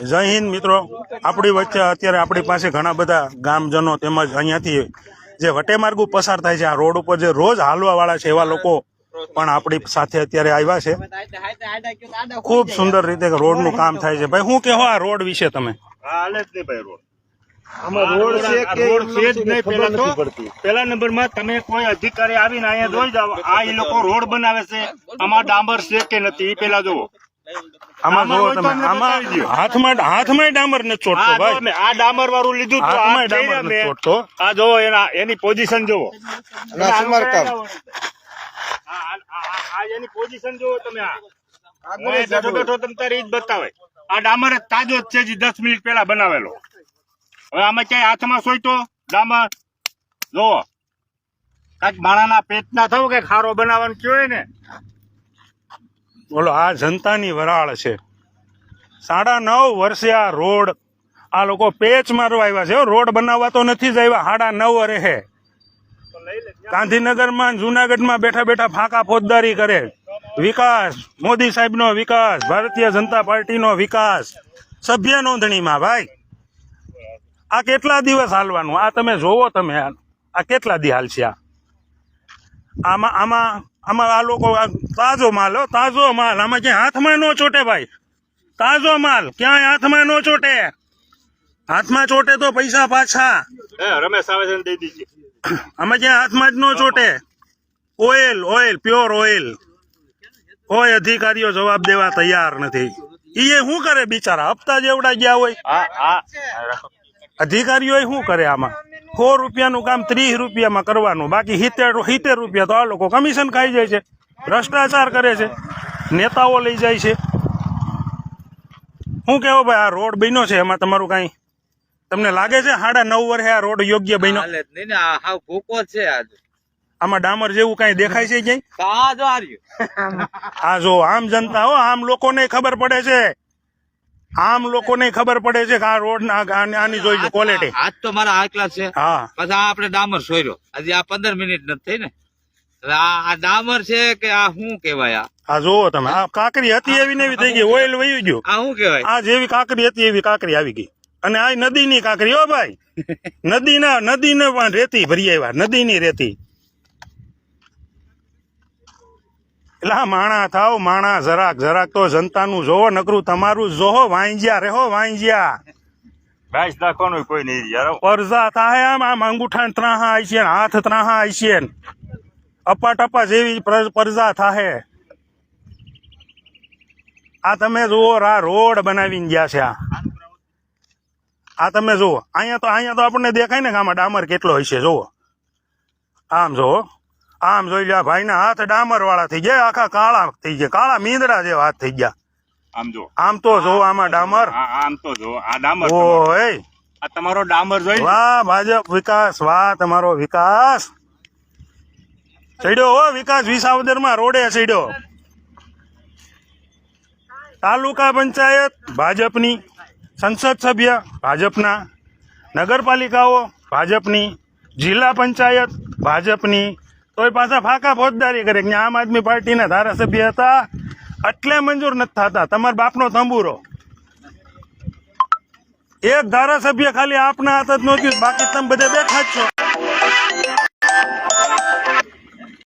જય હિન્દ મિત્રો. આપણી વચ્ચે અત્યારે આપણી પાસે ઘણા બધા ગામજનો તેમજ અહીંયાથી જે વટેમાર્ગુ પસાર થાય છે આ રોડ ઉપર જે રોજ હાલવાવાળા છે એવા લોકો પણ આપણી સાથે અત્યારે આવ્યા છે. ખૂબ સુંદર રીતે રોડનું કામ થાય છે. ભાઈ શું કહો આ રોડ વિશે તમે? હાલે જ નહીં ભાઈ રોડ. આમાં રોડ છે કે રોડ છે જ નહીં પેલા તો પેલા નંબરમાં તમે કોઈ અધિકારી આવીને અહીંયા જોઈ જાઓ આ એ લોકો રોડ બનાવે છે આમાં ડાંબર છે કે નથી એ પેલા જુઓ. આમાં ડામર જુઓ હોય તો તમે. આમાં હાથમાં હાથમાં ડામર નથી ચોટતો આ ભાઈ. આ ડામર વાળું લીધું તો આ ડામર કર્યા ચોટતો. આ જો એના એની પોઝિશન જોવો. અને આ આ- આ- આ- આ એની પોઝિશન જોવો તમે આ. આગળ હું જ બેઠો બેઠો તમ તારે જ બતાવે. આ ડામર તાજો જ છે જે દસ મિનિટ પહેલા બનાવેલો. હવે આમાં ક્યાંય હાથમાં સોયતો? ડામર? જોવો. કાંઈક માણાના પેટ ના થવું કે ખારો બનાવવાનું કયો ને? બોલો, આ જનતાની વરાળ છે. સાડા નવ વર્ષે આ રોડ, આ લોકો પેચ મારવા આવ્યા છે હો. રોડ બનાવવા તો નથી જ આવ્યા સાડા નવ વર્ષે ગાંધીનગરમાં ને જુનાગઢમાં બેઠા બેઠા ફાંકા ફોજદારી કરે. વિકાસ, મોદી સાહેબનો વિકાસ, ભારતીય જનતા પાર્ટીનો વિકાસ. સભ્ય નોંધણીમાં, ભાઈ. આ કેટલા દિવસ હાલવાનું? આ તમે જોવો તમે, આ કેટલા દી હાલશે આમાં આમાં આમાં આ લોકો તાજો માલ હો તાજો માલ. આમાં ક્યાંય હાથમાં ન ચોટે ભાઈ. તાજો માલ. ક્યાંય હાથમાં ન ચોટે. હાથમાં ચોટે તો પૈસા પાછા. રમેશ આવે છે ને દઈ દીધી આમાં ક્યાંય હાથમાં જ ન ચોટે. Oil oil pure oil. કોઈ અધિકારીઓ જવાબ દેવા તૈયાર નથી. એ શું કરે બિચારા? હપ્તા જેવડા ગયા હોય. અધિકારીઓ શું કરે આમાં? સો રૂપિયાનું કામ ત્રીસ રૂપિયામાં કરવાનું. બાકી સિત્તેર સિત્તેર રૂપિયા તો આ લોકો કમિશન ખાઈ જાય છે. ભ્રષ્ટાચાર કરે છે. નેતાઓ લઈ જાય છે. શું કેવો ભાઈ આ રોડ બન્યો છે એમાં તમારું કાંઈ? તમને લાગે છે સાડા નવ વર્ષે આ રોડ યોગ્ય બન્યો? હાલે જ નહીં ને આ હાવ ભૂકો જ છે આમાં ડામર જેવું કઈ દેખાય છે ક્યાંય? તો આ જો આ રહ્યું આ જો આમ જનતા હો આમ લોકોને ખબર પડે છે. આમ લોકોને ખબર પડે છે કે આ રોડ આની જોઈ ક્વોલિટી આજ તો મારા આકલા છે. હા. પછી આ આપણે ડામર સોયરો. હજી આ પંદર મિનિટ નથી થઈ ને. આ આ ડામર છે કે આ શું કેવાય આ? આ જોવો તમે આ કાકરી હતી એવી ને એવી થઈ ગઈ ઓઇલ વહી ગયું. આ શું કેવાય આ જેવી કાકરી હતી એવી કાકરી આવી ગઈ. અને આ નદીની કાકરી હો ભાઈ. નદી ના નદી ને પણ રેતી ભરી આવ્યા નદીની રેતી. એટલે માણા થાવ માણા જરાક જરાક તો જનતાનું જોવો નકરું તમારું જોહો વાંજ્યા રેહો વાંજ્યા. ગાઈસ નાખવાનું કોઈ નહીં યાર. પરઝા થાય આમ આમ અંગૂઠા ત્રાહા આઈ છે હાથ ત્રાહા આઈ છે અપા ટપા જેવી પરજા થાહે. આ તમે જુઓ આ રોડ બનાવીને ગયા છે આ. આ તમે જુઓ. અહીંયા તો અહીંયા તો આપણને દેખાય ને કે આમાં ડામર કેટલો હશે જુઓ. આમ જુઓ. આમ જોઈ લો ભાઈ ભાઈના હાથ ડામર વાળા થઈ ગયા આખા કાળા થઈ ગયા કાળા મીંદડા જેવા હાથ થઈ ગયા. આમ જો. આમ તો જો આમાં ડામર. આમ તો જો આ ડામર. ઓય આ તમારો ડામર જોઈ વાહ ભાજપ વિકાસ વાહ તમારો વિકાસ. ચડ્યો હો વિકાસ વિસાવદરમાં રોડે ચડ્યો. તાલુકા પંચાયત ભાજપની સંસદ સભ્ય ભાજપના નગરપાલિકાઓ ભાજપની જિલ્લા પંચાયત ભાજપની તોય પાછા ફાકા ફોજદારી કરે કે આમ આદમી પાર્ટીના ધારાસભ્ય હતા. એટલે મંજૂર નથી થતા. તમારા બાપનો તંબુરો. એક ધારાસભ્ય ખાલી આપના હાથ જ નહોતી. બાકી તમે બધે બેઠા જ છો.